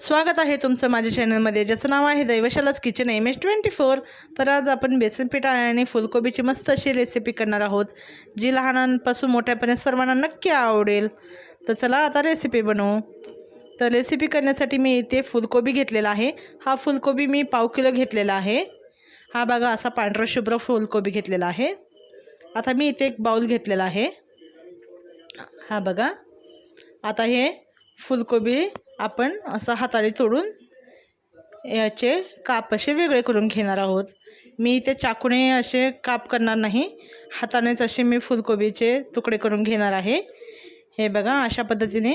स्वागत आहे तुमचं माझ्या चॅनलमध्ये ज्याचं नाव आहे दैवशालाच kitchen M S twenty four तर आज आपण बेसन पीठ आणि फुलकोबीची मस्त अशी रेसिपी करणार आहोत जी लहानांपासून मोठ्यापर्यंत सर्वांना नक्की आवडेल. तर चला आता रेसिपी बनवू. तर रेसिपी करण्यासाठी मी इथे फुलकोबी घेतलेला आहे. हा फुलकोबी मी पाव किलो घेतलेला आहे. हा बघा असा पांढरा शुभ्र फुलकोबी घेतलेला आहे. आता मी इथे एक बाऊल घेतलेला आहे. हा बघा. आता हे फुलकोबी आपण असं हाताळी तोडून याचे काप असे वेगळे करून घेणार आहोत. मी ते चाकूने असे काप करणार नाही. हातानेच असे मी फुलकोबीचे तुकडे करून घेणार आहे. हे बघा अशा पद्धतीने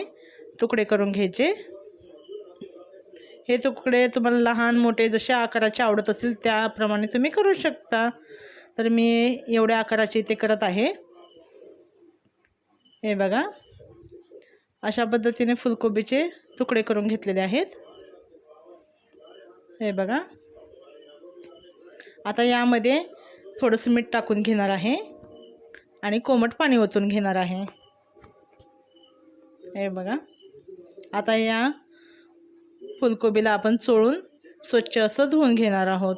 तुकडे करून घ्यायचे. हे तुकडे तुम्हाला लहान मोठे जसे आकाराचे आवडत असतील त्याप्रमाणे तुम्ही करू शकता. तर मी एवढ्या आकाराचे ते करत आहे. हे बघा. अशा पद्धतीने फुलकोबीचे तुकडे करून घेतलेले आहेत. हे बघा. आता यामध्ये थोडंसं मीठ टाकून घेणार आहे आणि कोमट पाणी ओतून घेणार आहे. हे बघा. आता या फुलकोबीला आपण चोळून स्वच्छ असं धुवून घेणार आहोत.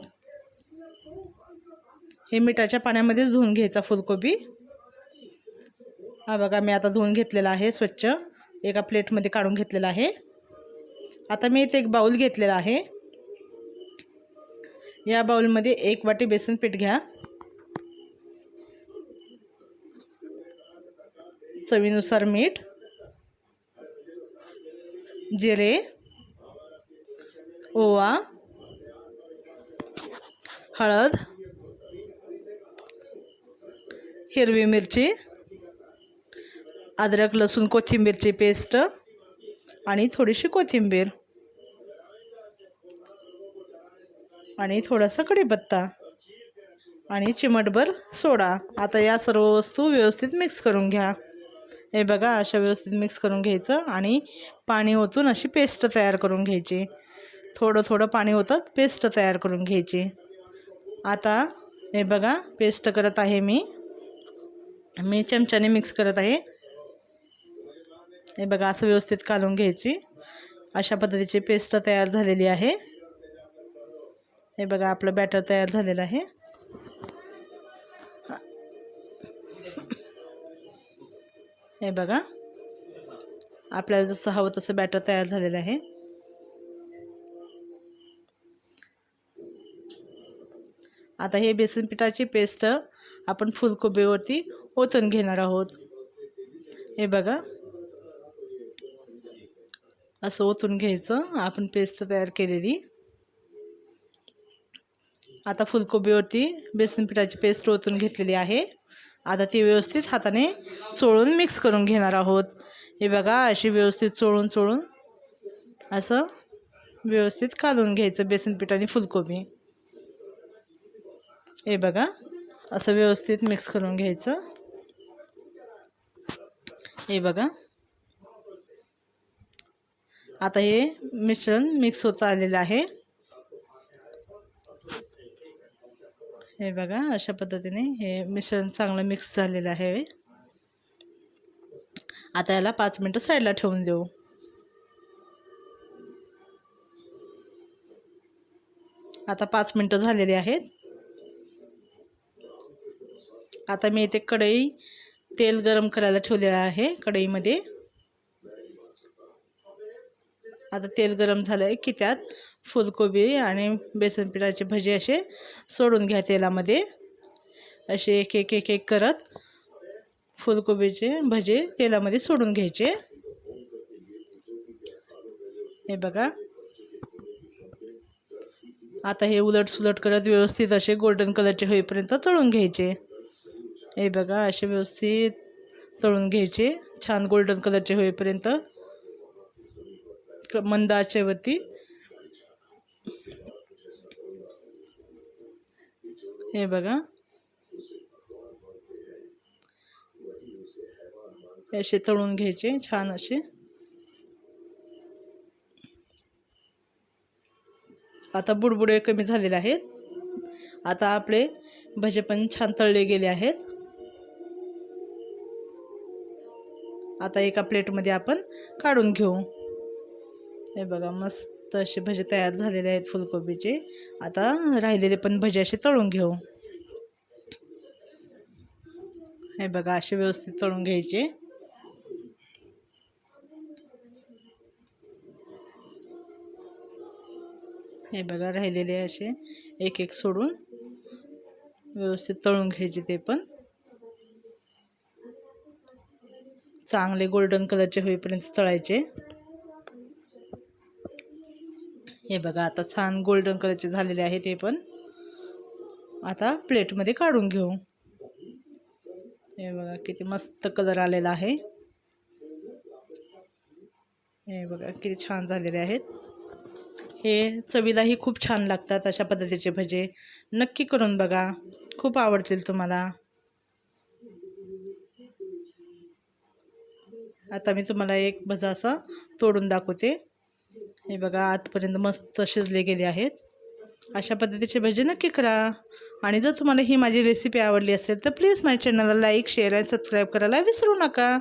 हे मिठाच्या पाण्यामध्येच धुवून घ्यायचा फुलकोबी. हा बघा मी आता धुवून घेतलेला आहे स्वच्छ. एका प्लेटमध्ये काढून घेतलेला आहे. आता मी इथे एक बाऊल घेतलेला आहे. या बाऊलमध्ये एक वाटी बेसन पीठ घ्या. चवीनुसार मीठ जिरे ओवा हळद हिरवी मिरची अद्रक लसूण कोथिंबीरची पेस्ट आणि थोडीशी कोथिंबीर. आणि थोडासा कढीपत्ता आणि चिमटभर सोडा. आता या सर्व वस्तू व्यवस्थित मिक्स करून घ्या. हे बघा अशा व्यवस्थित मिक्स करून घ्यायचं आणि पाणी ओतून अशी पेस्ट तयार करून घ्यायची. थोडं थोडं पाणी ओतत पेस्ट तयार करून घ्यायची. आता हे बघा पेस्ट करत आहे मी. मी चमच्याने मिक्स करत आहे. हे बघा असं व्यवस्थित कालून घ्यायची. अशा पद्धतीची पेस्ट तयार झालेली आहे. हे बघा आपलं बॅटर तयार झालेलं आहे. हे बघा आपल्याला जसं हवं तसं बॅटर तयार झालेलं आहे. आता हे बेसन पिठाची पेस्ट आपण फुलकोबीवरती ओतून घेणार आहोत. हे बघा असं ओतून घ्यायचं. आपण पेस्ट तयार केलेली. आता फुलकोबीवरती बेसन पिठाची पेस्ट ओतून घेतलेली आहे. आता ती व्यवस्थित हाताने चोळून मिक्स करून घेणार आहोत. हे बघा अशी व्यवस्थित चोळून चोळून असं व्यवस्थित काढून घ्यायचं बेसन पीठ आणि फुलकोबी. हे बघा असं व्यवस्थित मिक्स करून घ्यायचं. हे बघा आता हे मिश्रण मिक्स होत आलेलं आहे. हे बघा अशा पद्धतीने हे मिश्रण चांगलं मिक्स झालेलं आहे. आता याला पाच मिनटं साईडला ठेवून देऊ. आता पाच मिनटं झालेली आहेत. आता मी इथे कढई तेल गरम करायला ठेवलेलं आहे कढईमध्ये. आता तेल गरम झालं आहे की त्यात फुलकोबी आणि बेसन पिठाचे भजे असे सोडून घ्या तेलामध्ये. असे एक एक एक एक करत फुलकोबीचे भजे तेलामध्ये सोडून घ्यायचे. हे बघा. आता हे उलट सुलट करत व्यवस्थित असे गोल्डन कलरचे होईपर्यंत तळून घ्यायचे. हे बघा असे व्यवस्थित तळून घ्यायचे. छान गोल्डन कलरचे होईपर्यंत क मंद आचेवरती हे बघा. हे असे तळून घ्यायचे छान असे. आता बुडबुडे कमी झालेले आहेत. आता आपले भजे पण छान तळले गेले आहेत. आता एका प्लेटमध्ये आपण काढून घेऊ. हे बघा मस्त असे भजे तयार झालेले आहेत फुलकोबीचे. आता राहिलेले पण भजे असे तळून घेऊ. हे बघा असे व्यवस्थित तळून घ्यायचे. हे बघा राहिलेले असे एक एक सोडून व्यवस्थित तळून घ्यायचे ते पण. चांगले गोल्डन कलरचे होईपर्यंत तळायचे. हे बघा आता छान गोल्डन कलरचे झालेले आहे ते पण. आता प्लेटमध्ये काढून घेऊ. हे बघा किती मस्त कलर आलेला आहे. हे बघा किती छान झालेले आहेत. हे चवीलाही खूप छान लागतात अशा पद्धतीचे भजे. नक्की करून बघा. खूप आवडतील तुम्हाला. आता मी तुम्हाला एक भजा असा तोडून दाखवते. हे बघा आतपर्यंत मस्त शिजले गेले आहेत. अशा पद्धतीचे भजे नक्की करा. आणि जर तुम्हाला ही माझी रेसिपी आवडली असेल तर प्लीज माझ्या चॅनलला लाईक शेअर आणि सबस्क्राईब करायला विसरू नका.